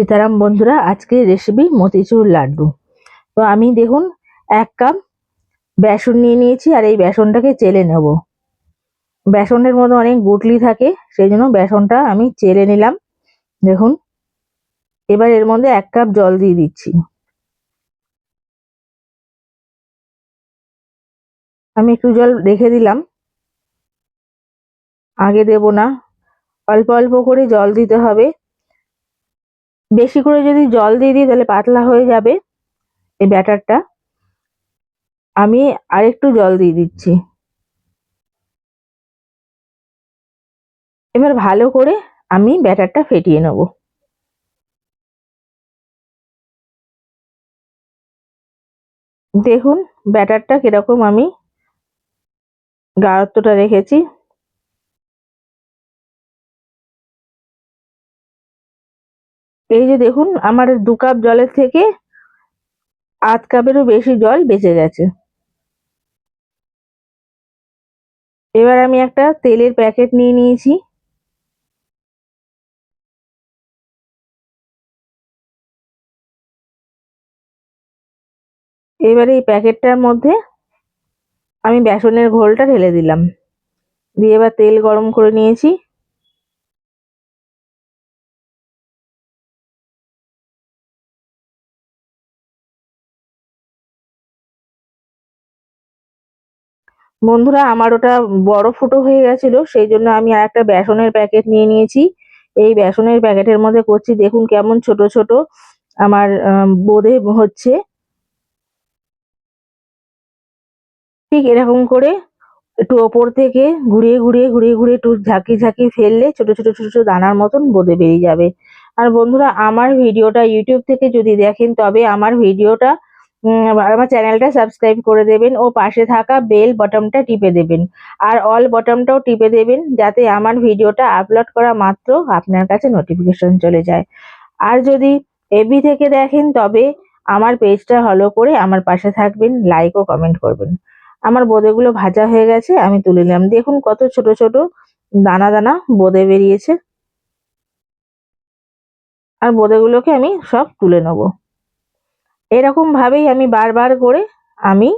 সীতারাম, বন্ধুরা, আজকে রেসিপি মতিচুর লাড্ডু। তো আমি দেখুন, এক কাপ বেসন নিয়ে নিয়েছি, আর এই বেসনটাকে চেলে নেব। বেসনের মধ্যে অনেক গুটলি থাকে, সেই জন্য বেসনটা আমি চেলে নিলাম। দেখুন, এবার এর মধ্যে এক কাপ জল দিয়ে দিচ্ছি। আমি একটু জল রেখে দিলাম। আগে দেব না, অল্প অল্প করে জল দিতে হবে। বেশি করে যদি জল দিয়ে দিই, তাহলে পাতলা হয়ে যাবে এই ব্যাটারটা। আমি আরেকটু জল দিয়ে দিচ্ছি। এবার ভালো করে আমি ব্যাটারটা ফেটিয়ে নেব। দেখুন, ব্যাটারটা কীরকম আমি গাঢ়ত্বটা রেখেছি। এই যে দেখুন, আমার দু কাপ জলের থেকে আধ কাপেরও বেশি জল বেঁচে গেছে। এবার আমি একটা তেলের প্যাকেট নিয়ে নিয়েছি। এবারে এই প্যাকেটটার মধ্যে আমি বেসনের ঘোলটা ঢেলে দিলাম। দিয়ে এবার তেল গরম করে নিয়েছি। বন্ধুরা, আমার ওটা বড় ফুটো হয়ে গেছিল, সেই জন্য আমি আর একটা বেসনের প্যাকেট নিয়ে নিয়েছি। এই বেসনের প্যাকেটের মধ্যে করছি, দেখুন কেমন ছোট ছোট। আমার বোধে হচ্ছে। ঠিক এরকম করে একটু ওপর থেকে ঘুরিয়ে ঘুরিয়ে ঘুরিয়ে ঘুরিয়ে একটু ঝাঁকি ঝাঁকি ফেললে ছোট ছোট ছোট ছোট দানার মতন বোঁদে বেরিয়ে যাবে। আর বন্ধুরা, আমার ভিডিওটা ইউটিউব থেকে যদি দেখেন, তবে আমার ভিডিওটা আমার চ্যানেলটা সাবস্ক্রাইব করে দেবেন ও পাশে থাকা বেল বটমটা টিপে দেবেন। আর অল বটমটাও টিপে দেবেন যাতে আমার ভিডিওটা আপলোড করা মাত্র আপনার কাছে নোটিফিকেশন চলে যায়। আর যদি এবি থেকে দেখেন, তবে আমার পেজটা ফলো করে আমার পাশে থাকবেন লাইক ও কমেন্ট করবেন। আমার বোঁদেগুলো ভাজা হয়ে গেছে, আমি তুলে নিলাম। দেখুন কত ছোট ছোট দানা দানা বোঁদে বেরিয়েছে। আর বোঁদেগুলোকে আমি সব তুলে নেব। এরকম ভাবেই আমি বারবার করে আমি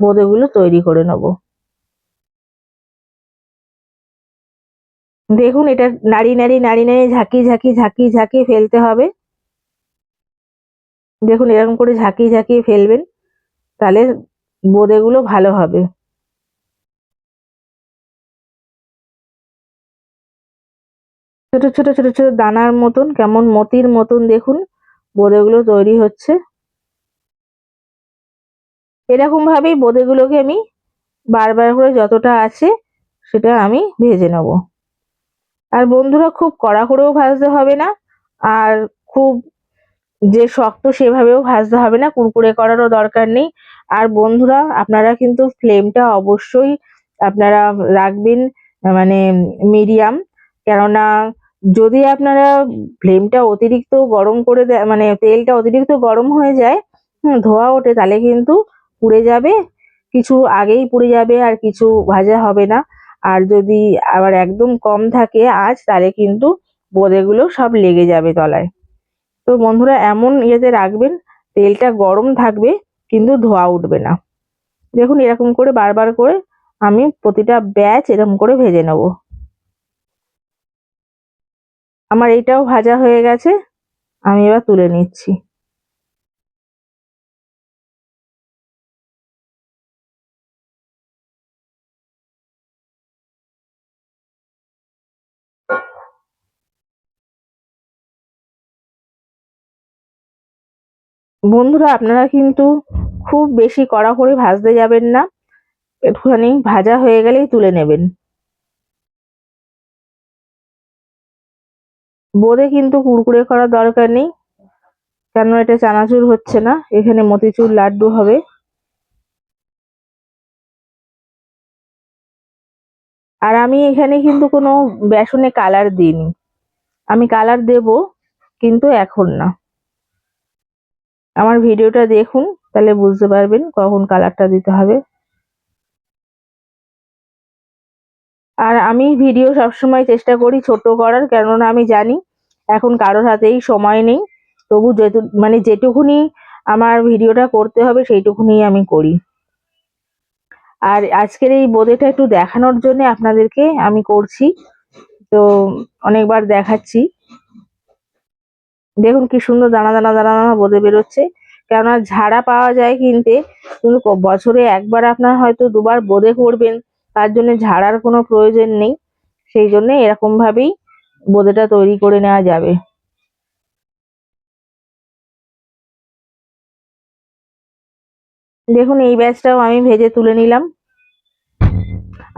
বোঁদেগুলো তৈরি করে নেব। দেখুন এটা নাড়ি নাড়ি নাড়ি নাড়ি ঝাঁকি ঝাঁকি ঝাঁকি ঝাঁকি ফেলতে হবে। দেখুন এরকম করে ঝাঁকি ঝাঁকিয়ে ফেলবেন, তাহলে বোঁদেগুলো ভালো হবে। ছোট ছোট ছোট ছোট দানার মতন, কেমন মতির মতন দেখুন বোঁদেগুলো তৈরি হচ্ছে। এরকম ভাবেই বোঁদেগুলোকে আমি বারবার করে যতটা আছে সেটা আমি ভেজে নেব। আর বন্ধুরা খুব কড়া করেও ভাজতে হবে না, আর খুব যে শক্ত সেভাবেও ভাজতে হবে না, কুরকুরে করারও দরকার নেই। আর বন্ধুরা, আপনারা কিন্তু ফ্লেমটা অবশ্যই আপনারা রাখবেন মানে মিডিয়াম। কেননা যদি আপনারা ফ্লেমটা অতিরিক্ত গরম করে দেয় মানে তেলটা অতিরিক্ত গরম হয়ে যায় ধোয়া ওঠে, তাহলে কিন্তু পুড়ে যাবে, কিছু আগেই পুড়ে যাবে আর কিছু ভাজা হবে না। আর যদি আবার একদম কম থাকে আজ তাহলে কিন্তু বোঁদেগুলো সব লেগে যাবে তলায়। তো বন্ধুরা, এমন ইয়েতে রাখবেন, তেলটা গরম থাকবে, কিন্তু ধোয়া উঠবে না। দেখুন, এরকম করে বারবার করে আমি প্রতিটা ব্যাচ এরকম করে ভেজে নেব। আমার এইটাও ভাজা হয়ে গেছে, আমি এবার তুলে নিচ্ছি। বন্ধুরা, আপনারা কিন্তু খুব বেশি কড়া করে ভাজতে যাবেন না। একটুখানি ভাজা হয়ে গেলেই তুলে নেবেন। বোধে কিন্তু কুড়কুড়ে করার দরকার নেই, কেন এটা চানাচুর হচ্ছে না। এখানে মতিচুর লাড্ডু হবে। আর আমি এখানে কিন্তু কোনো বেসনে কালার দিইনি। আমি কালার দেব, কিন্তু এখন না। আমার ভিডিওটা দেখুন, তাহলে বুঝতে পারবেন কখন কালারটা দিতে হবে। আর আমি ভিডিও সবসময় চেষ্টা করি ছোট করার, কেননা আমি জানি এখন কারোর হাতেই সময় নেই। তবু যেটু মানে যেটুকুনি আমার ভিডিওটা করতে হবে সেইটুকুনি আমি করি। আর আজকের এই বোঁদেটা একটু দেখানোর জন্য আপনাদেরকে আমি করছি। তো অনেকবার দেখাচ্ছি। দেখুন কি সুন্দর দানা দানা দানা দানা বোঁদে বেরোচ্ছে। কেননা ঝাড়া পাওয়া যায় কিনতে, কিন্তু বছরে একবার আপনার হয়তো দুবার বোঁদে করবেন, তার জন্য ঝাড়ার কোনো প্রয়োজন নেই। সেই জন্য এরকম ভাবেই বোঁদেটা তৈরি করে নেওয়া যাবে। দেখুন, এই ব্যাচটাও আমি ভেজে তুলে নিলাম।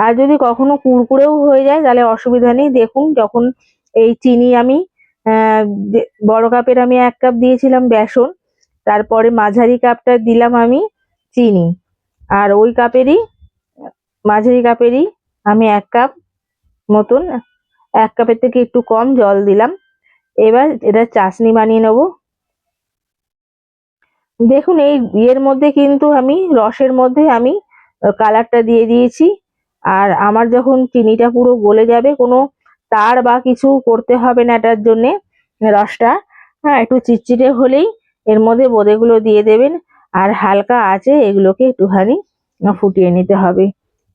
আর যদি কখনো কুড়কুড়েও হয়ে যায়, তাহলে অসুবিধা নেই। দেখুন, যখন এই চিনি আমি বড় কাপের আমি এক কাপ দিয়েছিলাম বেসন, তারপরে মাঝারি কাপটা দিলাম আমি চিনি, আর ওই কাপেরই, মাঝারি কাপেরই আমি এক কাপ মতন, এক কাপের থেকে একটু কম জল দিলাম। এবার এটা চাশনি বানিয়ে নেব। দেখুন, এই ইয়ের মধ্যে কিন্তু আমি, রসের মধ্যে আমি কালারটা দিয়ে দিয়েছি, আর আমার যখন চিনিটা পুরো গলে যাবে কোনো তার বা কিছু করতে হবে না এটার জন্যে রসটা। হ্যাঁ একটু চিটচিটে হলেই এর মধ্যে বোঁদেগুলো দিয়ে দেবেন। আর হালকা আছে এগুলোকে একটুখানি ফুটিয়ে নিতে হবে।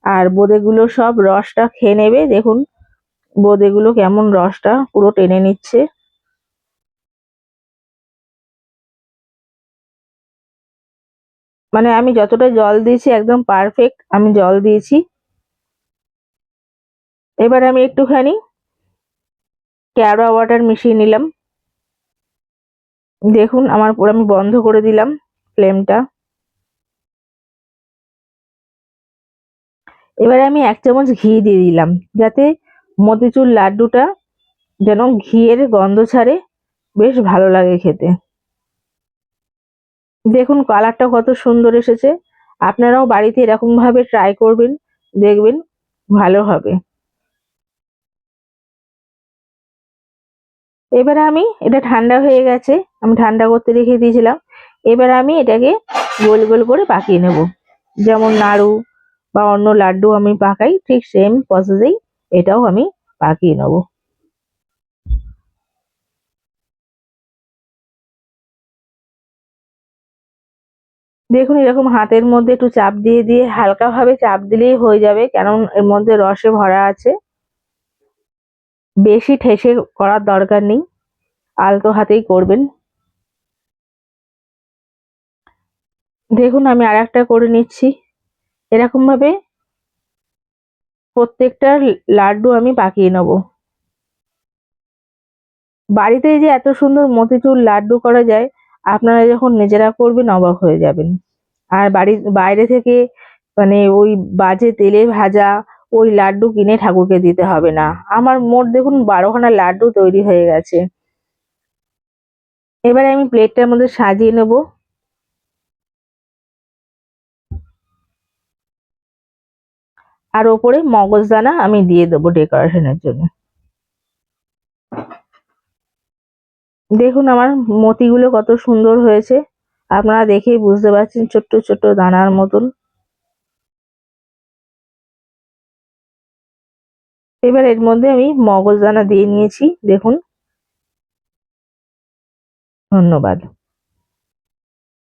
আর বোঁদেগুলো সব রসটা খেয়ে নেবে। দেখুন, বোঁদেগুলো কেমন রসটা পুরো টেনে নিচ্ছে। মানে আমি যতটা জল দিয়েছি একদম পারফেক্ট আমি জল দিয়েছি। এবার আমি একটুখানি কেওড়া ওয়াটার মিশিয়ে নিলাম। দেখুন, আমার পুরো আমি বন্ধ করে দিলাম ফ্লেমটা এবারে আমি এক চামচ ঘি দিয়ে দিলাম, যাতে মতিচুর লাড্ডুটা যেন ঘিয়ের গন্ধ ছাড়ে। বেশ ভালো লাগে খেতে। দেখুন কালারটা কত সুন্দর এসেছে। আপনারাও বাড়িতে এরকমভাবে ট্রাই করবেন, দেখবেন ভালো হবে। এবারে আমি, এটা ঠান্ডা হয়ে গেছে, আমি ঠান্ডা করতে রেখে দিয়েছিলাম। এবার আমি এটাকে গোল গোল করে পাকিয়ে নেব। যেমন নাড়ু বা অন্য লাড্ডু আমি পাকাই, ঠিক সেম প্রসেসেই এটাও আমি পাকিয়ে নেব। দেখুন, এরকম হাতের মধ্যে একটু চাপ দিয়ে দিয়ে, হালকাভাবে চাপ দিলেই হয়ে যাবে, কারণ এর মধ্যে রসে ভরা আছে। বেশি ঠেসে করার দরকার নেই। আলতো হাতেই করবেন। দেখুন, আমি আর একটা করে নিচ্ছি। এরকমভাবে প্রত্যেকটা লাড্ডু আমি পাকিয়ে নেব। বাড়িতে যে এত সুন্দর মতিচুর লাড্ডু করা যায়, আপনারা যখন নিজেরা করবেন, অবাক হয়ে যাবেন। আর বাড়ি বাইরে থেকে মানে ওই বাজে তেলে ভাজা ওই লাড্ডু কিনে ঠাকুরকে দিতে হবে না। আমার মোট দেখুন বারোখানা লাড্ডু তৈরি হয়ে গেছে। এবারে আমি প্লেটটার মধ্যে সাজিয়ে নেব। আর ওপরে মগজদানা আমি দিয়ে দেবো ডেকোরেশনের জন্য। দেখুন আমার মতিগুলো কত সুন্দর হয়েছে। আপনারা দেখেই বুঝতে পারছেন ছোট্ট ছোট্ট দানার মতন। এবার এর মধ্যে আমি মগজদানা দিয়ে নিয়েছি দেখুন। ধন্যবাদ।